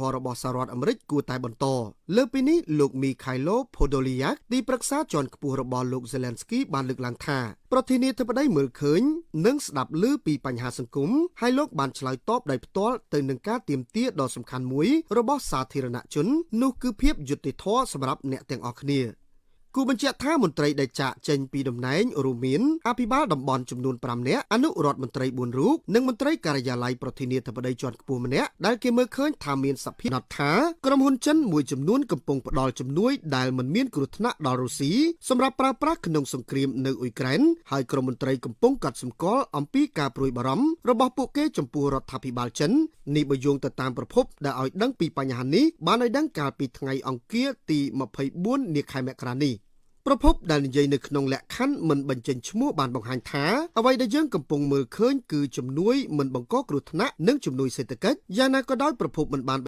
ធម៌របស់សហរដ្ឋអាមេរិកគួរតែបន្តលើពីនេះលោកមីខៃឡូផូដូលីយ៉ាកទីប្រឹក្សាជាន់ខ្ពស់របស់លោកហ្សេឡែនស្គីបានលើកឡើងថាប្រធានាធិបតីមើលឃើញនិងស្ដាប់ឮពីបញ្ហាសង្គមហើយលោកបានឆ្លើយតបដោយផ្ទាល់ទៅនឹងការទាមទារដ៏សំខាន់មួយរបស់សាធារណជននោះគឺភាពយុត្តិធម៌សម្រាប់អ្នកទាំងអស់គ្នា គូបញ្ជាក់ថាមន្ត្រីដែលចាក់ចេញពីតំណែងរួមមានអភិបាលតំបន់ចំនួន5នាក់អនុរដ្ឋមន្ត្រី4រូបនិងមន្ត្រីការិយាល័យប្រធានាធិបតីជាន់ខ្ពស់ម្នាក់ដែលគេមើលឃើញថាមានសភាពណត់ថាក្រុមហ៊ុនចិនមួយចំនួនកំពុងផ្ដល់ជំនួយដែលមិនមានគ្រោះថ្នាក់ដល់រុស្ស៊ីសម្រាប់ប្រើប្រាស់ក្នុងសង្គ្រាមនៅអ៊ុយក្រែនហើយក្រុមមន្ត្រីកំពុងកាត់សម្គាល់អំពីការព្រួយបារម្ភរបស់ពួកគេចំពោះរដ្ឋាភិបាលចិននេះបើយោងទៅតាមប្រភពដែលឲ្យដឹងពីបញ្ហានេះបានឲ្យដឹងកាលពីថ្ងៃអង្គារទី24នាខែមករានេះ ប្រភពដែលនិយាយនៅក្នុងលក្ខខណ្ឌមិនបញ្ចេញឈ្មោះបានបង្ហាញថាអ្វីដែលយើងកំពុងមើលឃើញគឺជំនួយមិនបង្កគ្រោះថ្នាក់និងជំនួយសេដ្ឋកិច្ចយ៉ាងណាក៏ដោយប្រភពមិនបាន